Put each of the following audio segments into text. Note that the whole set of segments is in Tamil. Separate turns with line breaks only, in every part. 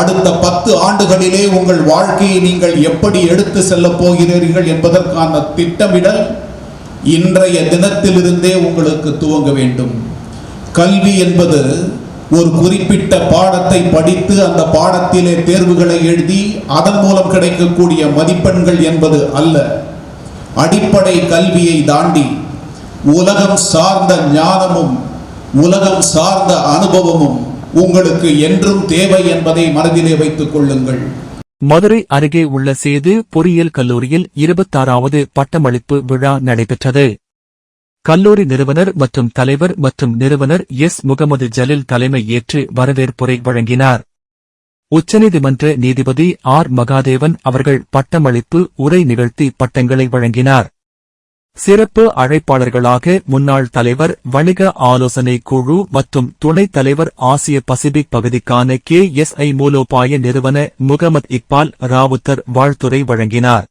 அடுத்த பத்து ஆண்டுகளிலே உங்கள் வாழ்க்கையை நீங்கள் எப்படி எடுத்து செல்ல போகிறீர்கள் என்பதற்கான திட்டமிடல் இன்றைய தினத்திலிருந்தே உங்களுக்கு துவங்க வேண்டும். கல்வி என்பது ஒரு குறிப்பிட்ட பாடத்தை படித்து அந்த பாடத்திலே தேர்வுகளை எழுதி அதன் மூலம் கிடைக்கக்கூடிய மதிப்பெண்கள் என்பது அல்ல. அடிப்படை கல்வியை தாண்டி உலகம் சார்ந்த ஞானமும் உலகம் சார்ந்த அனுபவமும் உங்களுக்கு என்றும் தேவை என்பதை மனதிலே வைத்துக் கொள்ளுங்கள்.
மதுரை அருகே உள்ள சேது பொறியியல் கல்லூரியில் இருபத்தாறாவது பட்டமளிப்பு விழா நடைபெற்றது. கல்லூரி நிறுவனர் மற்றும் தலைவர் மற்றும் நிறுவனர் எஸ். முகமது ஜலீல் தலைமை ஏற்று வரவேற்புரை வழங்கினார். உச்சநீதிமன்ற நீதிபதி ஆர். மகாதேவன் அவர்கள் பட்டமளிப்பு உரை நிகழ்த்தி பட்டங்களை வழங்கினார். சிறப்பு அழைப்பாளர்களாக முன்னாள் தலைவர் வணிக ஆலோசனை குழு மற்றும் துணைத் தலைவர் ஆசிய பசிபிக் பகுதிக்கான கே எஸ் ஐ மூலோபாய நிறுவன முகமது இக்பால் ராவுத்தர் வாழ்த்துரை வழங்கினார்.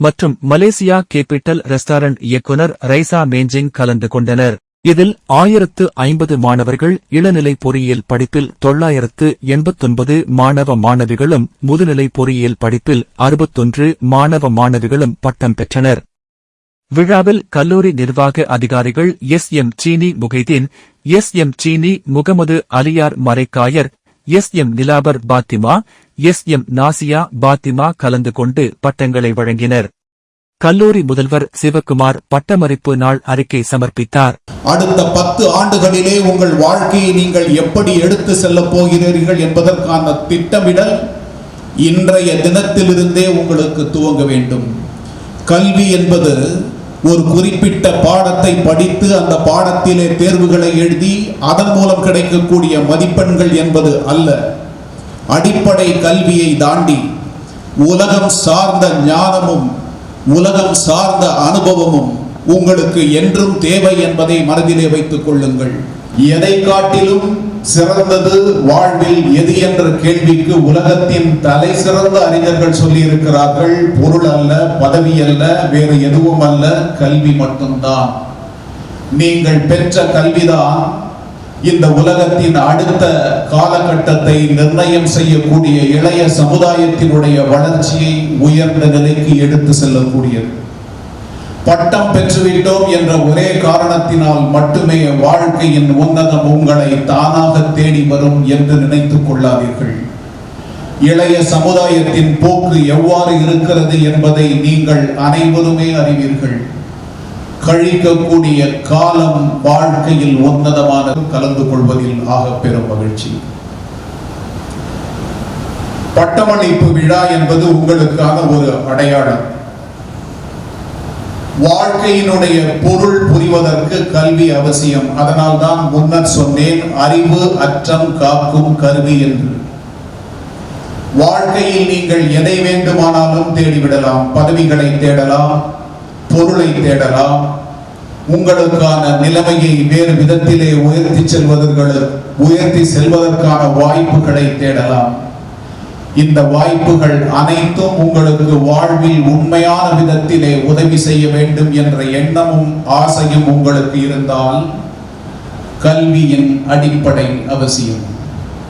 மற்றும் மலேசியா கேபிட்டல் ரெஸ்டாரண்ட் இயக்குனர் ரைசா மேஞ்சிங் கலந்து கொண்டனர். இதில் ஆயிரத்து ஐம்பது மாணவர்கள் இளநிலை பொறியியல் படிப்பில் தொள்ளாயிரத்து எண்பத்தொன்பது மாணவ மாணவிகளும் முதுநிலை பொறியியல் படிப்பில் அறுபத்தொன்று மாணவ மாணவிகளும் பட்டம் பெற்றனர். விழாவில் கல்லூரி நிர்வாக அதிகாரிகள் எஸ். எம். சீனி Mohideen S. M. Seeni Mohamed Aliyar Marakkayar S. M. Nilafar Fathima S. M. Nasiya Fathima கலந்து கொண்டு பட்டங்களை வழங்கினர். கல்லூரி முதல்வர் சிவக்குமார் பட்டமளிப்பு நாள் அறிக்கை சமர்ப்பித்தார்.
அடுத்த பத்து ஆண்டுகளிலே உங்கள் வாழ்க்கையை நீங்கள் எப்படி எடுத்து செல்லப் போகிறீர்கள் என்பதற்கான திட்டமிடல் இன்றைய தினத்திலிருந்தே உங்களுக்கு துவங்க வேண்டும். கல்வி என்பது ஒரு குறிப்பிட்ட பாடத்தை படித்து அந்த பாடத்திலே தேர்வுகளை எழுதி அதன் மூலம் கிடைக்கக்கூடிய மதிப்பெண்கள் என்பது அல்ல. அடிப்படை கல்வியை தாண்டி உலகம் சார்ந்த ஞானமும் உலகம் சார்ந்த அனுபவமும் உங்களுக்கு என்றும் தேவை என்பதை மனதிலே வைத்துக் கொள்ளுங்கள். எதை காட்டிலும் சிறந்தது வாழ்வில் எது என்ற கேள்விக்கு உலகத்தின் தலை சிறந்த அறிஞர்கள் சொல்லி இருக்கிறார்கள் பொருள் அல்ல பதவி அல்ல வேறு எதுவும் அல்ல கல்வி மட்டும்தான். நீங்கள் பெற்ற கல்விதான் இந்த உலகத்தின் அடுத்த காலகட்டத்தை நிர்ணயம் செய்யக்கூடிய இளைய சமுதாயத்தினுடைய வளர்ச்சியை உயர்ந்த நிலைக்கு எடுத்து செல்லக்கூடியது. பட்டம் பெற்றுவிட்டோம் என்ற ஒரே காரணத்தினால் மட்டுமே வாழ்க்கையின் உன்னதம் உங்களை தானாக தேடி வரும் என்று நினைத்துக் கொள்ளாதீர்கள். இளைய சமுதாயத்தின் போக்கு எவ்வாறு இருக்கிறது என்பதை நீங்கள் அனைவருமே அறிவீர்கள். கழிக்கக்கூடிய காலம் வாழ்க்கையில் உன்னதமான கலந்து கொள்வதில் ஆக பெரும் மகிழ்ச்சி. பட்டமளிப்பு விழா என்பது உங்களுக்கான ஒரு அடையாளம். வாழ்க்கையினுடைய பொருள் புரிவதற்கு கல்வி அவசியம். அதனால் தான் முன்னர் சொன்னேன் அறிவு அற்றம் காக்கும் கருவி என்று. வாழ்க்கையில் நீங்கள் எதை வேண்டுமானாலும் தேடிவிடலாம். பதவிகளை தேடலாம் பொருளை தேடலாம். உங்களுக்கான நிலைமையை வேறு விதத்திலே உயர்த்தி செல்வதற்கு உயர்த்தி செல்வதற்கான வாய்ப்புகளை தேடலாம். இந்த வாய்ப்புகள் அனைத்தும் உங்களுக்கு வாழ்வில் உண்மையான விதத்திலே உதவி செய்ய வேண்டும் என்ற எண்ணமும் ஆசையும் உங்களுக்கு இருந்தால் கல்வியின் அடிப்படை அவசியம்.